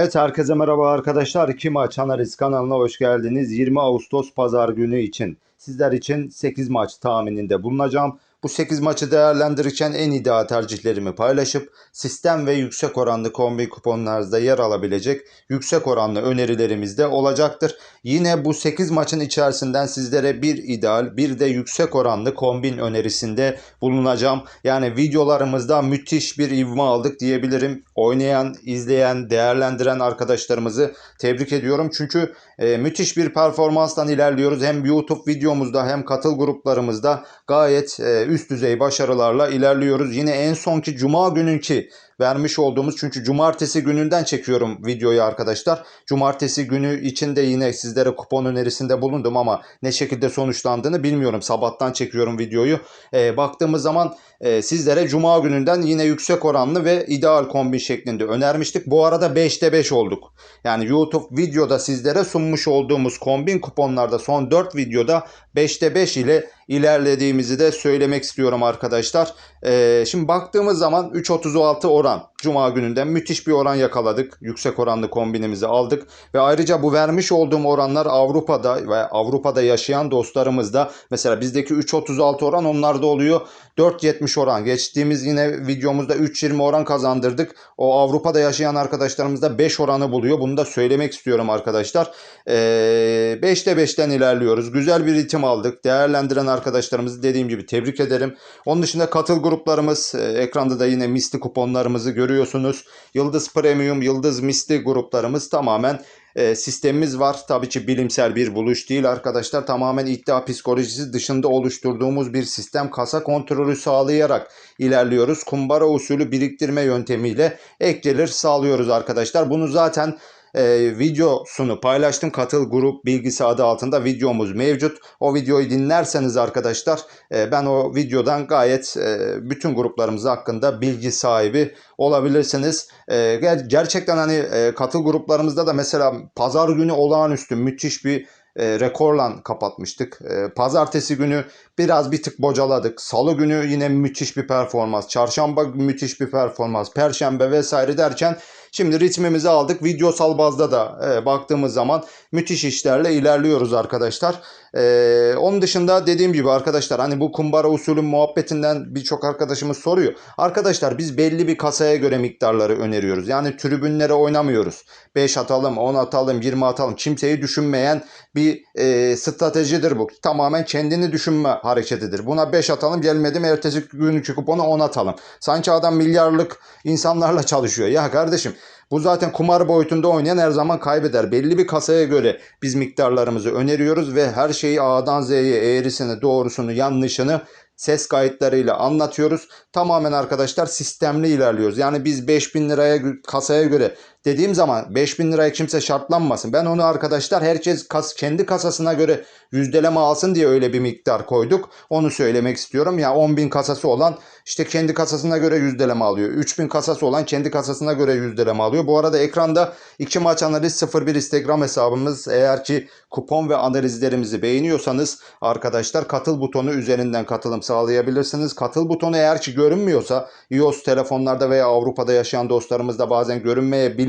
Evet herkese merhaba arkadaşlar. İki maç analiz kanalına hoş geldiniz. 20 Ağustos pazar günü için sizler için 8 maç tahmininde bulunacağım. Bu 8 maçı değerlendirirken en ideal tercihlerimi paylaşıp sistem ve yüksek oranlı kombi kuponlarınızda yer alabilecek yüksek oranlı önerilerimiz de olacaktır. Yine bu 8 maçın içerisinden sizlere bir ideal bir de yüksek oranlı kombin önerisinde bulunacağım. Yani videolarımızda müthiş bir ivme aldık diyebilirim. Oynayan, izleyen, değerlendiren arkadaşlarımızı tebrik ediyorum. Çünkü e, müthiş bir performanstan ilerliyoruz. Hem YouTube videomuzda hem katıl gruplarımızda gayet e, üst düzey başarılarla ilerliyoruz. Yine en sonki cuma gününki vermiş olduğumuz çünkü cumartesi gününden çekiyorum videoyu arkadaşlar. Cumartesi günü içinde yine sizlere kupon önerisinde bulundum ama ne şekilde sonuçlandığını bilmiyorum. Sabahtan çekiyorum videoyu. E, baktığımız zaman e, sizlere cuma gününden yine yüksek oranlı ve ideal kombin şeklinde önermiştik. Bu arada 5'te 5 olduk. Yani YouTube videoda sizlere sunmuş olduğumuz kombin kuponlarda son 4 videoda 5'te 5 ile ilerlediğimizi de söylemek istiyorum arkadaşlar. Ee, şimdi baktığımız zaman 3.36 oran buradan Cuma gününden müthiş bir oran yakaladık. Yüksek oranlı kombinimizi aldık. Ve ayrıca bu vermiş olduğum oranlar Avrupa'da ve Avrupa'da yaşayan dostlarımız da mesela bizdeki 3.36 oran onlarda oluyor. 4.70 oran. Geçtiğimiz yine videomuzda 3.20 oran kazandırdık. O Avrupa'da yaşayan arkadaşlarımız da 5 oranı buluyor. Bunu da söylemek istiyorum arkadaşlar. Ee, 5'te 5'ten ilerliyoruz. Güzel bir ritim aldık. Değerlendiren arkadaşlarımızı dediğim gibi tebrik ederim. Onun dışında katıl gruplarımız e, ekranda da yine misli kuponlarımızı görüyorsunuz. Yıldız Premium, Yıldız Misli gruplarımız tamamen e, sistemimiz var. Tabii ki bilimsel bir buluş değil arkadaşlar. Tamamen iddia psikolojisi dışında oluşturduğumuz bir sistem. Kasa kontrolü sağlayarak ilerliyoruz. Kumbara usulü biriktirme yöntemiyle ek gelir sağlıyoruz arkadaşlar. Bunu zaten e, videosunu paylaştım. Katıl grup bilgisi adı altında videomuz mevcut. O videoyu dinlerseniz arkadaşlar e, ben o videodan gayet e, bütün gruplarımız hakkında bilgi sahibi olabilirsiniz. E, ger- gerçekten hani e, katıl gruplarımızda da mesela pazar günü olağanüstü müthiş bir e, rekorla kapatmıştık. E, pazartesi günü biraz bir tık bocaladık. Salı günü yine müthiş bir performans. Çarşamba müthiş bir performans. Perşembe vesaire derken Şimdi ritmimizi aldık. Videosal bazda da e, baktığımız zaman müthiş işlerle ilerliyoruz arkadaşlar. E, onun dışında dediğim gibi arkadaşlar hani bu kumbara usulü muhabbetinden birçok arkadaşımız soruyor. Arkadaşlar biz belli bir kasaya göre miktarları öneriyoruz. Yani tribünlere oynamıyoruz. 5 atalım, 10 atalım, 20 atalım. Kimseyi düşünmeyen bir e, stratejidir bu. Tamamen kendini düşünme hareketidir. Buna 5 atalım gelmedi mi ertesi günkü kuponu 10 atalım. Sanki adam milyarlık insanlarla çalışıyor. Ya kardeşim bu zaten kumar boyutunda oynayan her zaman kaybeder. Belli bir kasaya göre biz miktarlarımızı öneriyoruz ve her şeyi A'dan Z'ye eğrisini, doğrusunu, yanlışını ses kayıtlarıyla anlatıyoruz. Tamamen arkadaşlar sistemli ilerliyoruz. Yani biz 5000 liraya kasaya göre dediğim zaman 5000 liraya kimse şartlanmasın. Ben onu arkadaşlar herkes kas, kendi kasasına göre yüzdeleme alsın diye öyle bir miktar koyduk. Onu söylemek istiyorum. Ya 10.000 kasası olan işte kendi kasasına göre yüzdeleme alıyor. 3000 kasası olan kendi kasasına göre yüzdeleme alıyor. Bu arada ekranda iki maç analiz 01 Instagram hesabımız. Eğer ki kupon ve analizlerimizi beğeniyorsanız arkadaşlar katıl butonu üzerinden katılım sağlayabilirsiniz. Katıl butonu eğer ki görünmüyorsa iOS telefonlarda veya Avrupa'da yaşayan dostlarımızda bazen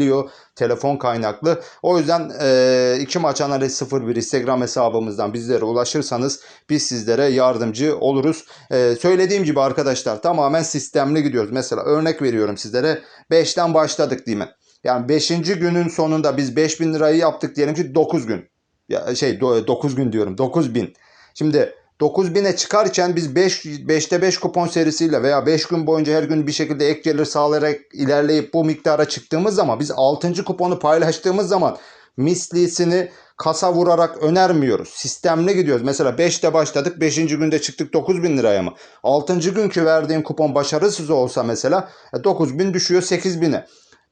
görünmeyebiliyor telefon kaynaklı. O yüzden e, iki maç analiz 01 Instagram hesabımızdan bizlere ulaşırsanız biz sizlere yardımcı oluruz. E, söylediğim gibi arkadaşlar tamamen sistemli gidiyoruz. Mesela örnek veriyorum sizlere 5'ten başladık değil mi? Yani 5. günün sonunda biz 5000 lirayı yaptık diyelim ki 9 gün. Ya şey 9 gün diyorum 9000. Şimdi 9000'e çıkarken biz 5 5'te 5 kupon serisiyle veya 5 gün boyunca her gün bir şekilde ek gelir sağlayarak ilerleyip bu miktara çıktığımız zaman biz 6. kuponu paylaştığımız zaman mislisini kasa vurarak önermiyoruz. Sistemli gidiyoruz. Mesela 5'te başladık 5. günde çıktık 9000 liraya mı? 6. günkü verdiğim kupon başarısız olsa mesela 9000 düşüyor 8000'e.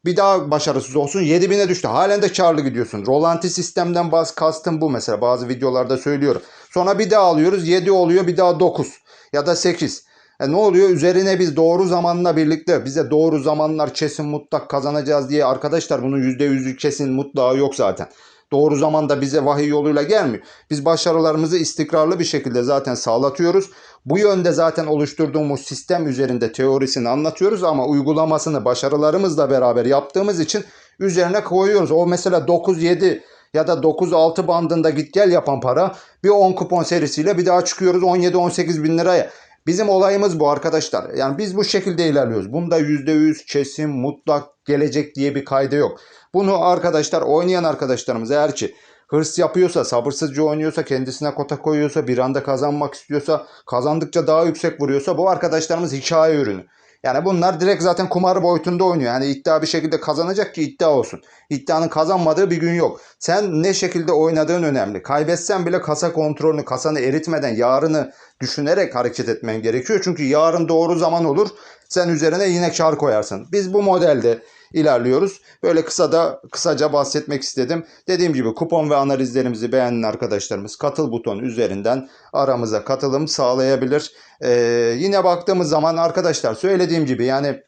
Bir daha başarısız olsun 7000'e düştü. Halen de karlı gidiyorsun. Rolanti sistemden bazı kastım bu mesela. Bazı videolarda söylüyorum. Sonra bir daha alıyoruz 7 oluyor bir daha 9 ya da 8. E ne oluyor? Üzerine biz doğru zamanla birlikte bize doğru zamanlar kesin mutlak kazanacağız diye arkadaşlar bunun %100'ü kesin mutlağı yok zaten. Doğru zamanda bize vahiy yoluyla gelmiyor. Biz başarılarımızı istikrarlı bir şekilde zaten sağlatıyoruz. Bu yönde zaten oluşturduğumuz sistem üzerinde teorisini anlatıyoruz ama uygulamasını başarılarımızla beraber yaptığımız için üzerine koyuyoruz. O mesela 9-7 ya da 9-6 bandında git gel yapan para bir 10 kupon serisiyle bir daha çıkıyoruz 17-18 bin liraya. Bizim olayımız bu arkadaşlar. Yani biz bu şekilde ilerliyoruz. Bunda %100 kesin mutlak gelecek diye bir kaydı yok. Bunu arkadaşlar oynayan arkadaşlarımız eğer ki hırs yapıyorsa, sabırsızca oynuyorsa, kendisine kota koyuyorsa, bir anda kazanmak istiyorsa, kazandıkça daha yüksek vuruyorsa bu arkadaşlarımız hikaye ürünü. Yani bunlar direkt zaten kumar boyutunda oynuyor. Yani iddia bir şekilde kazanacak ki iddia olsun. İddianın kazanmadığı bir gün yok. Sen ne şekilde oynadığın önemli. Kaybetsen bile kasa kontrolünü, kasanı eritmeden yarını düşünerek hareket etmen gerekiyor. Çünkü yarın doğru zaman olur. Sen üzerine yine kar koyarsın. Biz bu modelde ilerliyoruz. Böyle kısa da kısaca bahsetmek istedim. Dediğim gibi kupon ve analizlerimizi beğenen arkadaşlarımız katıl butonu üzerinden aramıza katılım sağlayabilir. Ee, yine baktığımız zaman arkadaşlar söylediğim gibi yani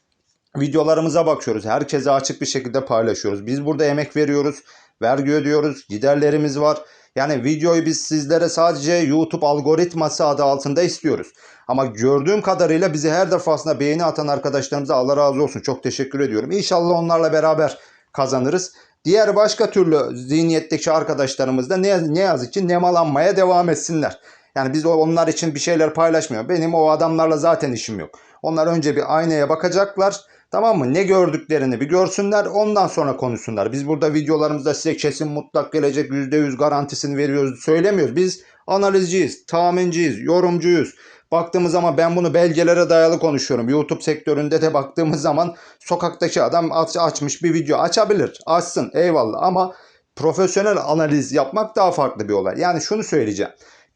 videolarımıza bakıyoruz. Herkese açık bir şekilde paylaşıyoruz. Biz burada emek veriyoruz. Vergi ödüyoruz. Giderlerimiz var. Yani videoyu biz sizlere sadece YouTube algoritması adı altında istiyoruz. Ama gördüğüm kadarıyla bizi her defasında beğeni atan arkadaşlarımıza Allah razı olsun. Çok teşekkür ediyorum. İnşallah onlarla beraber kazanırız. Diğer başka türlü zihniyetteki arkadaşlarımız da ne, ne yazık ki nemalanmaya devam etsinler. Yani biz onlar için bir şeyler paylaşmıyor. Benim o adamlarla zaten işim yok. Onlar önce bir aynaya bakacaklar. Tamam mı? Ne gördüklerini bir görsünler. Ondan sonra konuşsunlar. Biz burada videolarımızda size kesin mutlak gelecek %100 garantisini veriyoruz. Söylemiyoruz. Biz analizciyiz, tahminciyiz, yorumcuyuz. Baktığımız zaman ben bunu belgelere dayalı konuşuyorum. YouTube sektöründe de baktığımız zaman sokaktaki adam aç, açmış bir video açabilir. Açsın eyvallah ama profesyonel analiz yapmak daha farklı bir olay. Yani şunu söyleyeceğim.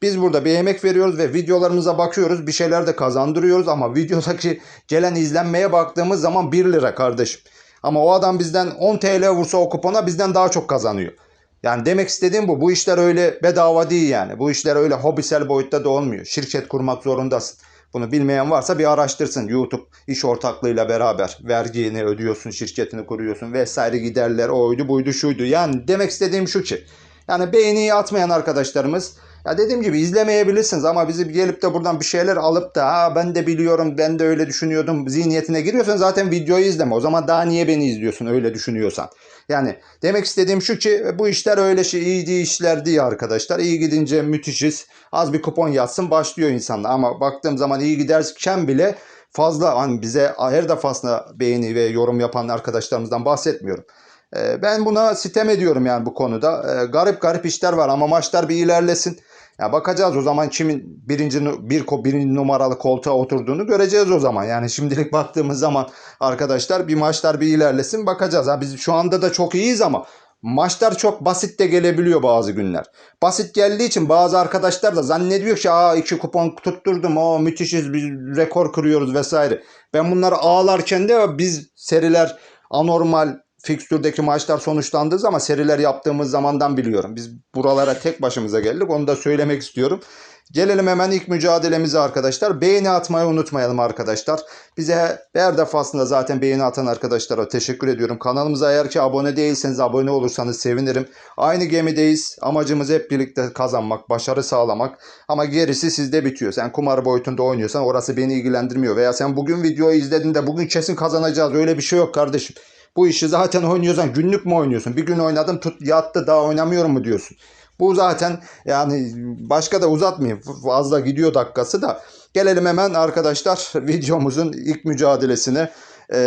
Biz burada bir emek veriyoruz ve videolarımıza bakıyoruz. Bir şeyler de kazandırıyoruz ama videodaki gelen izlenmeye baktığımız zaman 1 lira kardeşim. Ama o adam bizden 10 TL vursa o kupona bizden daha çok kazanıyor. Yani demek istediğim bu. Bu işler öyle bedava değil yani. Bu işler öyle hobisel boyutta da olmuyor. Şirket kurmak zorundasın. Bunu bilmeyen varsa bir araştırsın. YouTube iş ortaklığıyla beraber vergini ödüyorsun, şirketini kuruyorsun vesaire giderler oydu buydu şuydu. Yani demek istediğim şu ki yani beğeniyi atmayan arkadaşlarımız ya dediğim gibi izlemeyebilirsiniz ama bizi gelip de buradan bir şeyler alıp da ha ben de biliyorum ben de öyle düşünüyordum zihniyetine giriyorsan zaten videoyu izleme. O zaman daha niye beni izliyorsun öyle düşünüyorsan. Yani demek istediğim şu ki bu işler öyle şey iyi değil işler değil arkadaşlar. İyi gidince müthişiz. Az bir kupon yatsın başlıyor insanlar ama baktığım zaman iyi giderken bile fazla hani bize her defasında beğeni ve yorum yapan arkadaşlarımızdan bahsetmiyorum. Ee, Ben buna sitem ediyorum yani bu konuda. Ee, Garip garip işler var ama maçlar bir ilerlesin. Ya bakacağız o zaman kimin birinci bir birinci numaralı koltuğa oturduğunu göreceğiz o zaman. Yani şimdilik baktığımız zaman arkadaşlar bir maçlar bir ilerlesin bakacağız. Ha biz şu anda da çok iyiyiz ama maçlar çok basit de gelebiliyor bazı günler. Basit geldiği için bazı arkadaşlar da zannediyor ki aa iki kupon tutturdum o müthişiz biz rekor kırıyoruz vesaire. Ben bunları ağlarken de biz seriler anormal fikstürdeki maçlar sonuçlandığı zaman seriler yaptığımız zamandan biliyorum. Biz buralara tek başımıza geldik. Onu da söylemek istiyorum. Gelelim hemen ilk mücadelemize arkadaşlar. Beğeni atmayı unutmayalım arkadaşlar. Bize her defasında zaten beğeni atan arkadaşlara teşekkür ediyorum. Kanalımıza eğer ki abone değilseniz abone olursanız sevinirim. Aynı gemideyiz. Amacımız hep birlikte kazanmak, başarı sağlamak. Ama gerisi sizde bitiyor. Sen kumar boyutunda oynuyorsan orası beni ilgilendirmiyor. Veya sen bugün videoyu izlediğinde bugün kesin kazanacağız. Öyle bir şey yok kardeşim. Bu işi zaten oynuyorsan günlük mü oynuyorsun? Bir gün oynadım tut yattı daha oynamıyorum mu diyorsun? Bu zaten yani başka da uzatmayayım. Fazla gidiyor dakikası da. Gelelim hemen arkadaşlar videomuzun ilk mücadelesine. Ee,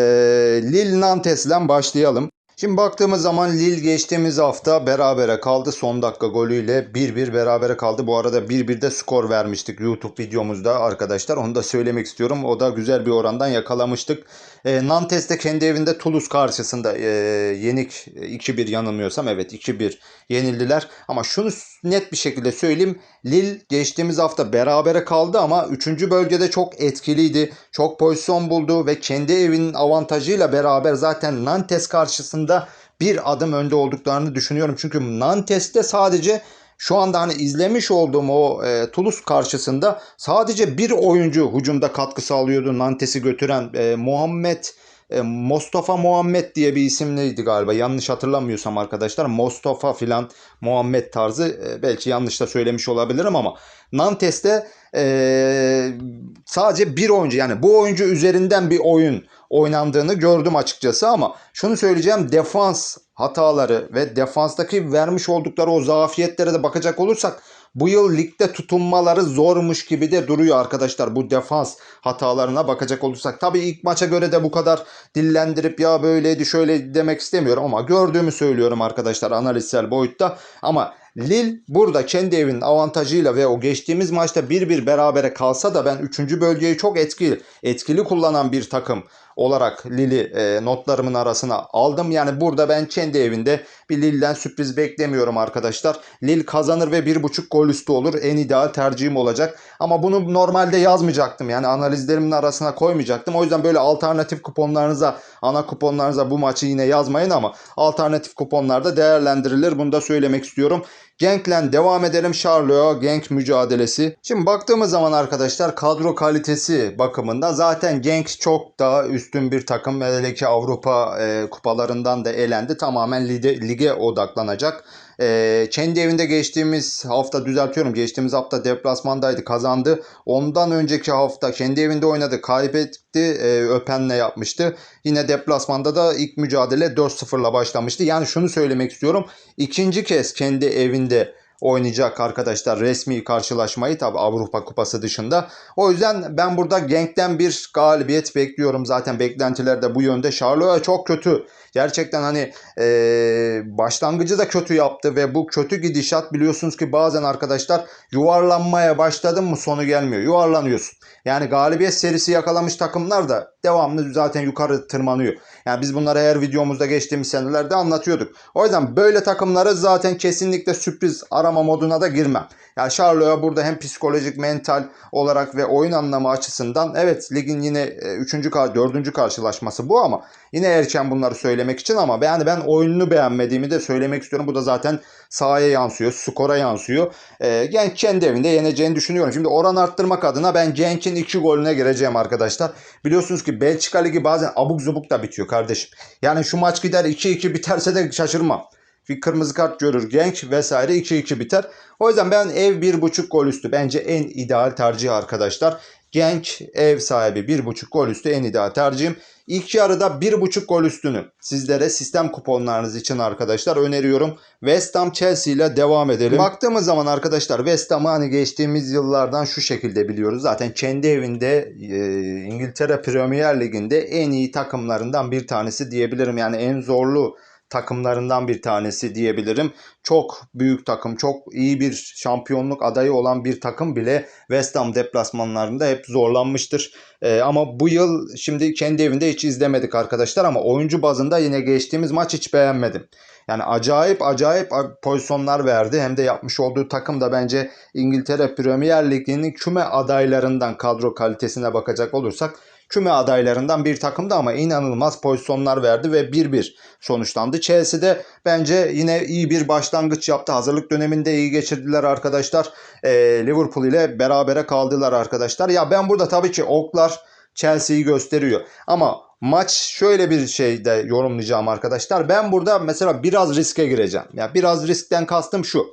Lille Nantes'le başlayalım. Şimdi baktığımız zaman Lille geçtiğimiz hafta berabere kaldı. Son dakika golüyle 1-1 berabere kaldı. Bu arada 1-1'de skor vermiştik YouTube videomuzda arkadaşlar. Onu da söylemek istiyorum. O da güzel bir orandan yakalamıştık. E, Nantes de kendi evinde Toulouse karşısında e, yenik 2-1 yanılmıyorsam evet 2-1 yenildiler. Ama şunu net bir şekilde söyleyeyim. Lille geçtiğimiz hafta berabere kaldı ama 3. bölgede çok etkiliydi. Çok pozisyon buldu ve kendi evinin avantajıyla beraber zaten Nantes karşısında bir adım önde olduklarını düşünüyorum. Çünkü Nantes'te sadece şu anda hani izlemiş olduğum o e, Toulouse karşısında sadece bir oyuncu hücumda katkı sağlıyordu. Nantes'i götüren e, Muhammed Mustafa Muhammed diye bir isimliydi galiba. Yanlış hatırlamıyorsam arkadaşlar. Mustafa filan Muhammed tarzı e, belki yanlış da söylemiş olabilirim ama Nantes'te e, sadece bir oyuncu yani bu oyuncu üzerinden bir oyun oynandığını gördüm açıkçası ama şunu söyleyeceğim defans hataları ve defanstaki vermiş oldukları o zafiyetlere de bakacak olursak bu yıl ligde tutunmaları zormuş gibi de duruyor arkadaşlar bu defans hatalarına bakacak olursak. Tabii ilk maça göre de bu kadar dillendirip ya böyleydi şöyle demek istemiyorum ama gördüğümü söylüyorum arkadaşlar analizsel boyutta. Ama Lille burada kendi evinin avantajıyla ve o geçtiğimiz maçta 1-1 berabere kalsa da ben 3. bölgeyi çok etkili etkili kullanan bir takım olarak Lille'i e, notlarımın arasına aldım. Yani burada ben kendi evinde bir Lille'den sürpriz beklemiyorum arkadaşlar. Lille kazanır ve 1.5 gol üstü olur. En ideal tercihim olacak. Ama bunu normalde yazmayacaktım. Yani analizlerimin arasına koymayacaktım. O yüzden böyle alternatif kuponlarınıza, ana kuponlarınıza bu maçı yine yazmayın ama alternatif kuponlarda değerlendirilir. Bunu da söylemek istiyorum. Genk'le devam edelim. Charleroi Genk mücadelesi. Şimdi baktığımız zaman arkadaşlar kadro kalitesi bakımında zaten Genk çok daha üstün bir takım. Hele ki Avrupa e, kupalarından da elendi. Tamamen lige, lige odaklanacak. E, kendi evinde geçtiğimiz hafta düzeltiyorum. Geçtiğimiz hafta deplasmandaydı. Kazandı. Ondan önceki hafta kendi evinde oynadı. Kaybetti. E, Öpen'le yapmıştı. Yine deplasmanda da ilk mücadele 4-0'la başlamıştı. Yani şunu söylemek istiyorum. İkinci kez kendi evinde oynayacak arkadaşlar resmi karşılaşmayı tabi Avrupa Kupası dışında. O yüzden ben burada Genk'ten bir galibiyet bekliyorum. Zaten beklentiler de bu yönde. Charleroi çok kötü. Gerçekten hani e, başlangıcı da kötü yaptı ve bu kötü gidişat biliyorsunuz ki bazen arkadaşlar yuvarlanmaya başladın mı sonu gelmiyor. Yuvarlanıyorsun. Yani galibiyet serisi yakalamış takımlar da devamlı zaten yukarı tırmanıyor. Yani biz bunları her videomuzda geçtiğimiz senelerde anlatıyorduk. O yüzden böyle takımları zaten kesinlikle sürpriz arama moduna da girmem. Yani Charlo'ya burada hem psikolojik, mental olarak ve oyun anlamı açısından evet ligin yine 3. 4. karşılaşması bu ama yine erken bunları söylemek için ama yani ben oyununu beğenmediğimi de söylemek istiyorum. Bu da zaten sahaya yansıyor, skora yansıyor. Ee, Genk kendi evinde yeneceğini düşünüyorum. Şimdi oran arttırmak adına ben Genk'in 2 golüne gireceğim arkadaşlar. Biliyorsunuz ki Belçika Ligi bazen abuk zubuk da bitiyor kardeşim. Yani şu maç gider 2-2 biterse de şaşırmam bir kırmızı kart görür Genk vesaire 2-2 biter. O yüzden ben ev 1.5 gol üstü bence en ideal tercih arkadaşlar. Genk ev sahibi 1.5 gol üstü en ideal tercihim. İlk yarıda 1.5 gol üstünü sizlere sistem kuponlarınız için arkadaşlar öneriyorum. West Ham Chelsea ile devam edelim. Baktığımız zaman arkadaşlar West Ham'ı hani geçtiğimiz yıllardan şu şekilde biliyoruz. Zaten kendi evinde e, İngiltere Premier Ligi'nde en iyi takımlarından bir tanesi diyebilirim. Yani en zorlu takımlarından bir tanesi diyebilirim. Çok büyük takım, çok iyi bir şampiyonluk adayı olan bir takım bile West Ham deplasmanlarında hep zorlanmıştır. Ee, ama bu yıl şimdi kendi evinde hiç izlemedik arkadaşlar ama oyuncu bazında yine geçtiğimiz maç hiç beğenmedim. Yani acayip acayip pozisyonlar verdi. Hem de yapmış olduğu takım da bence İngiltere Premier Ligi'nin küme adaylarından kadro kalitesine bakacak olursak küme adaylarından bir takımdı ama inanılmaz pozisyonlar verdi ve 1-1 sonuçlandı. Chelsea'de bence yine iyi bir başlangıç yaptı. Hazırlık döneminde iyi geçirdiler arkadaşlar. E, Liverpool ile berabere kaldılar arkadaşlar. Ya ben burada tabii ki oklar Chelsea'yi gösteriyor. Ama maç şöyle bir şeyde yorumlayacağım arkadaşlar. Ben burada mesela biraz riske gireceğim. Ya biraz riskten kastım şu.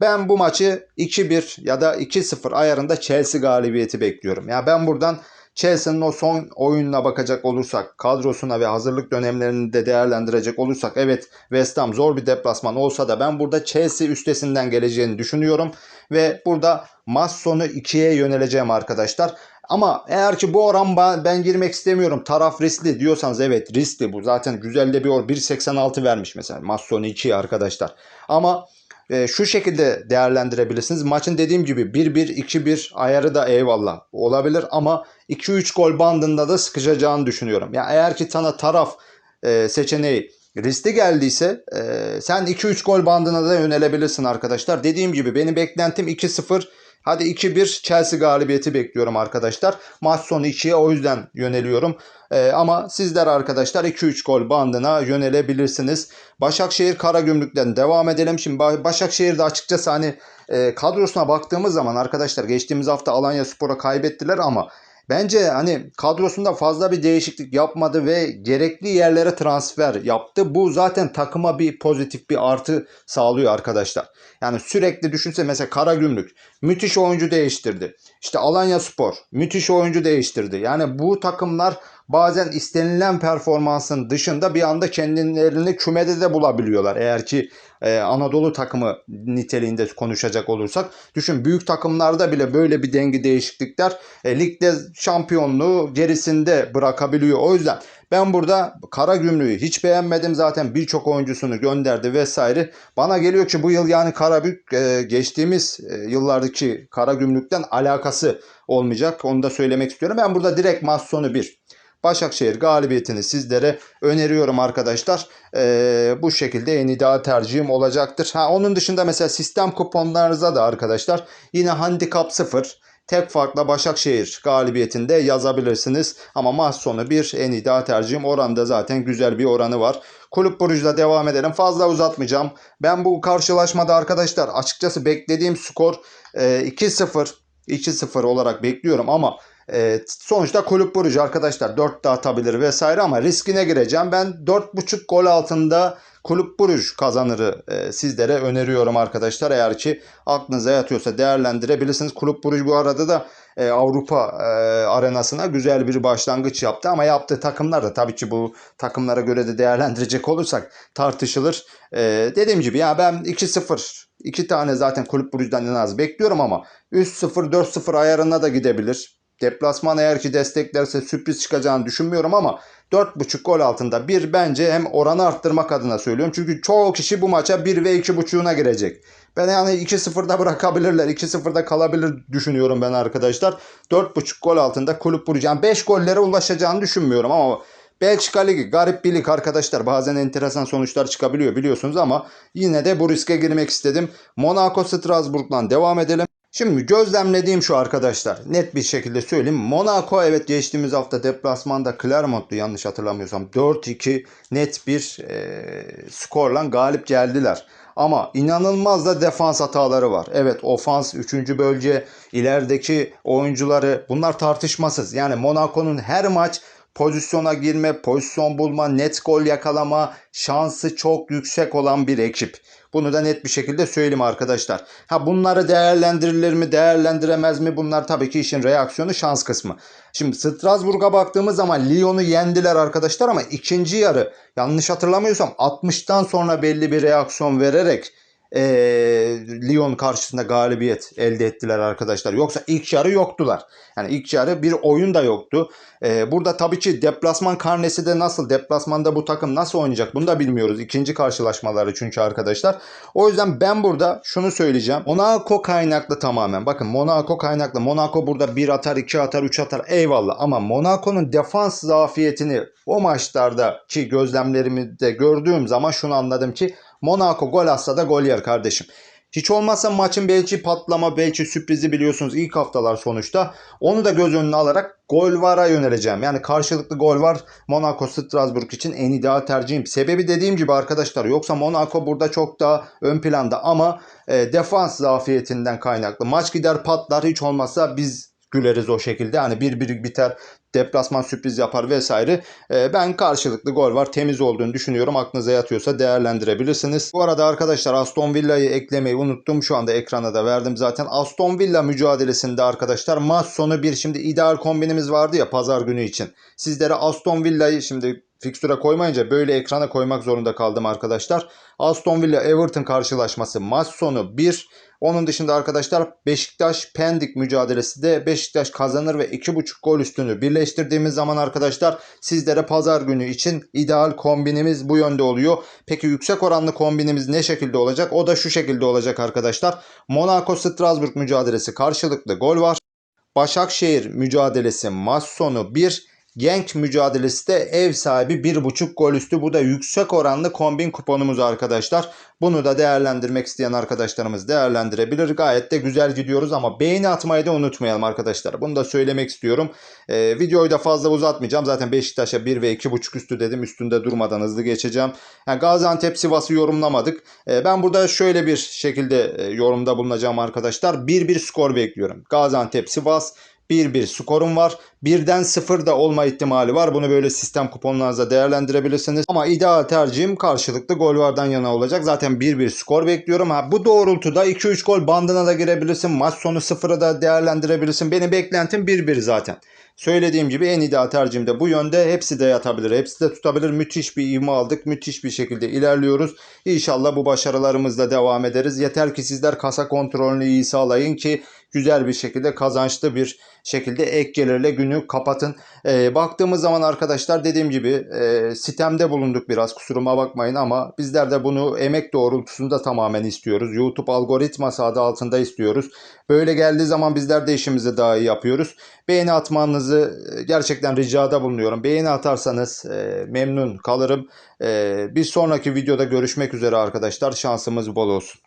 Ben bu maçı 2-1 ya da 2-0 ayarında Chelsea galibiyeti bekliyorum. Ya ben buradan Chelsea'nin o son oyununa bakacak olursak, kadrosuna ve hazırlık dönemlerini de değerlendirecek olursak evet West Ham zor bir deplasman olsa da ben burada Chelsea üstesinden geleceğini düşünüyorum ve burada maç sonu 2'ye yöneleceğim arkadaşlar. Ama eğer ki bu oran ben girmek istemiyorum taraf riskli diyorsanız evet riskli bu zaten güzel de bir or 1.86 vermiş mesela maç sonu 2'ye arkadaşlar. Ama e, şu şekilde değerlendirebilirsiniz. Maçın dediğim gibi 1-1, 2-1 ayarı da eyvallah olabilir ama 2-3 gol bandında da sıkışacağını düşünüyorum. Yani eğer ki sana taraf e, seçeneği riskli geldiyse e, sen 2-3 gol bandına da yönelebilirsin arkadaşlar. Dediğim gibi benim beklentim 2-0 Hadi 2-1 Chelsea galibiyeti bekliyorum arkadaşlar. Maç sonu 2'ye o yüzden yöneliyorum. Ee, ama sizler arkadaşlar 2-3 gol bandına yönelebilirsiniz. Başakşehir Karagümrük'ten devam edelim. Şimdi Başakşehir'de açıkçası hani e, kadrosuna baktığımız zaman arkadaşlar geçtiğimiz hafta Alanya Spor'a kaybettiler ama Bence hani kadrosunda fazla bir değişiklik yapmadı ve gerekli yerlere transfer yaptı. Bu zaten takıma bir pozitif bir artı sağlıyor arkadaşlar. Yani sürekli düşünse mesela Karagümrük müthiş oyuncu değiştirdi. İşte Alanya Spor müthiş oyuncu değiştirdi. Yani bu takımlar bazen istenilen performansın dışında bir anda kendilerini kümede de bulabiliyorlar. Eğer ki e, Anadolu takımı niteliğinde konuşacak olursak. Düşün büyük takımlarda bile böyle bir denge değişiklikler e, ligde şampiyonluğu gerisinde bırakabiliyor. O yüzden ben burada Karagümrük'ü hiç beğenmedim. Zaten birçok oyuncusunu gönderdi vesaire. Bana geliyor ki bu yıl yani Karabük e, geçtiğimiz e, yıllardaki Karagümrük'ten alakası olmayacak. Onu da söylemek istiyorum. Ben burada direkt maç sonu 1. Başakşehir galibiyetini sizlere öneriyorum arkadaşlar. Ee, bu şekilde en ideal tercihim olacaktır. Ha, onun dışında mesela sistem kuponlarınıza da arkadaşlar yine handikap 0 tek farkla Başakşehir galibiyetinde yazabilirsiniz. Ama maç sonu bir en ideal tercihim. Oranda zaten güzel bir oranı var. Kulüp Brugge'da devam edelim. Fazla uzatmayacağım. Ben bu karşılaşmada arkadaşlar açıkçası beklediğim skor e, 2-0 2-0 olarak bekliyorum ama e, sonuçta kulüp Brugge arkadaşlar 4 de atabilir vesaire ama riskine gireceğim. Ben 4.5 gol altında kulüp Brugge kazanırı e, sizlere öneriyorum arkadaşlar. Eğer ki aklınıza yatıyorsa değerlendirebilirsiniz. Kulüp Brugge bu arada da e, Avrupa e, arenasına güzel bir başlangıç yaptı ama yaptığı takımlar da tabii ki bu takımlara göre de değerlendirecek olursak tartışılır. E, dediğim gibi ya ben 2-0 iki tane zaten kulüp Brugge'den en az bekliyorum ama 3-0 4-0 ayarına da gidebilir. Deplasman eğer ki desteklerse sürpriz çıkacağını düşünmüyorum ama 4.5 gol altında bir bence hem oranı arttırmak adına söylüyorum. Çünkü çoğu kişi bu maça 1 ve 2.5'una girecek. Ben yani 2-0'da bırakabilirler. 2-0'da kalabilir düşünüyorum ben arkadaşlar. 4.5 gol altında kulüp vuracağım. 5 gollere ulaşacağını düşünmüyorum ama Belçika Ligi garip bir lig arkadaşlar. Bazen enteresan sonuçlar çıkabiliyor biliyorsunuz ama yine de bu riske girmek istedim. Monaco Strasbourg'dan devam edelim. Şimdi gözlemlediğim şu arkadaşlar. Net bir şekilde söyleyeyim. Monaco evet geçtiğimiz hafta deplasmanda Clermont'tu yanlış hatırlamıyorsam. 4-2 net bir e, skorla galip geldiler. Ama inanılmaz da defans hataları var. Evet ofans 3. bölge ilerideki oyuncuları bunlar tartışmasız. Yani Monaco'nun her maç pozisyona girme, pozisyon bulma, net gol yakalama şansı çok yüksek olan bir ekip. Bunu da net bir şekilde söyleyeyim arkadaşlar. Ha bunları değerlendirilir mi, değerlendiremez mi? Bunlar tabii ki işin reaksiyonu şans kısmı. Şimdi Strasbourg'a baktığımız zaman Lyon'u yendiler arkadaşlar ama ikinci yarı yanlış hatırlamıyorsam 60'tan sonra belli bir reaksiyon vererek e, Lyon karşısında galibiyet elde ettiler arkadaşlar. Yoksa ilk yarı yoktular. Yani ilk yarı bir oyun da yoktu. E, burada tabii ki deplasman karnesi de nasıl, deplasmanda bu takım nasıl oynayacak bunu da bilmiyoruz. İkinci karşılaşmaları çünkü arkadaşlar. O yüzden ben burada şunu söyleyeceğim. Monaco kaynaklı tamamen. Bakın Monaco kaynaklı. Monaco burada 1 atar, 2 atar, 3 atar eyvallah. Ama Monaco'nun defans zafiyetini o maçlardaki gözlemlerimi de gördüğüm zaman şunu anladım ki Monaco gol atsa da gol yer kardeşim. Hiç olmazsa maçın belki patlama, belki sürprizi biliyorsunuz ilk haftalar sonuçta. Onu da göz önüne alarak gol vara yöneleceğim. Yani karşılıklı gol var Monaco Strasbourg için en ideal tercihim. Sebebi dediğim gibi arkadaşlar yoksa Monaco burada çok daha ön planda ama e, defans zafiyetinden kaynaklı. Maç gider patlar hiç olmazsa biz güleriz o şekilde. Hani bir bir biter deplasman sürpriz yapar vesaire. Ee, ben karşılıklı gol var temiz olduğunu düşünüyorum. Aklınıza yatıyorsa değerlendirebilirsiniz. Bu arada arkadaşlar Aston Villa'yı eklemeyi unuttum. Şu anda ekrana da verdim zaten. Aston Villa mücadelesinde arkadaşlar maç sonu bir şimdi ideal kombinimiz vardı ya pazar günü için. Sizlere Aston Villa'yı şimdi fikstüre koymayınca böyle ekrana koymak zorunda kaldım arkadaşlar. Aston Villa Everton karşılaşması maç sonu 1. Onun dışında arkadaşlar Beşiktaş Pendik mücadelesi de Beşiktaş kazanır ve 2.5 gol üstünü birleştirdiğimiz zaman arkadaşlar sizlere pazar günü için ideal kombinimiz bu yönde oluyor. Peki yüksek oranlı kombinimiz ne şekilde olacak? O da şu şekilde olacak arkadaşlar. Monaco Strasbourg mücadelesi karşılıklı gol var. Başakşehir mücadelesi maç sonu 1. Genk mücadelesi de ev sahibi 1.5 gol üstü. Bu da yüksek oranlı kombin kuponumuz arkadaşlar. Bunu da değerlendirmek isteyen arkadaşlarımız değerlendirebilir. Gayet de güzel gidiyoruz ama beğeni atmayı da unutmayalım arkadaşlar. Bunu da söylemek istiyorum. Ee, videoyu da fazla uzatmayacağım. Zaten Beşiktaş'a 1 ve 2.5 üstü dedim. Üstünde durmadan hızlı geçeceğim. Yani Gaziantep Sivas'ı yorumlamadık. Ee, ben burada şöyle bir şekilde e, yorumda bulunacağım arkadaşlar. 1-1 skor bekliyorum. Gaziantep Sivas 1-1 skorum var. Birden sıfır da olma ihtimali var. Bunu böyle sistem kuponlarınızda değerlendirebilirsiniz. Ama ideal tercihim karşılıklı gol vardan yana olacak. Zaten 1-1 skor bekliyorum. Ha, bu doğrultuda 2-3 gol bandına da girebilirsin. Maç sonu sıfıra da değerlendirebilirsin. Benim beklentim 1-1 zaten. Söylediğim gibi en ideal tercihim de bu yönde. Hepsi de yatabilir. Hepsi de tutabilir. Müthiş bir ivme aldık. Müthiş bir şekilde ilerliyoruz. İnşallah bu başarılarımızla devam ederiz. Yeter ki sizler kasa kontrolünü iyi sağlayın ki güzel bir şekilde kazançlı bir şekilde ek gelirle günü kapatın. Ee, baktığımız zaman arkadaşlar dediğim gibi e, sitemde bulunduk biraz kusuruma bakmayın ama bizler de bunu emek doğrultusunda tamamen istiyoruz. YouTube algoritması adı altında istiyoruz. Böyle geldiği zaman bizler de işimizi daha iyi yapıyoruz. Beğeni atmanızı e, gerçekten ricada bulunuyorum. Beğeni atarsanız e, memnun kalırım. E, bir sonraki videoda görüşmek üzere arkadaşlar. Şansımız bol olsun.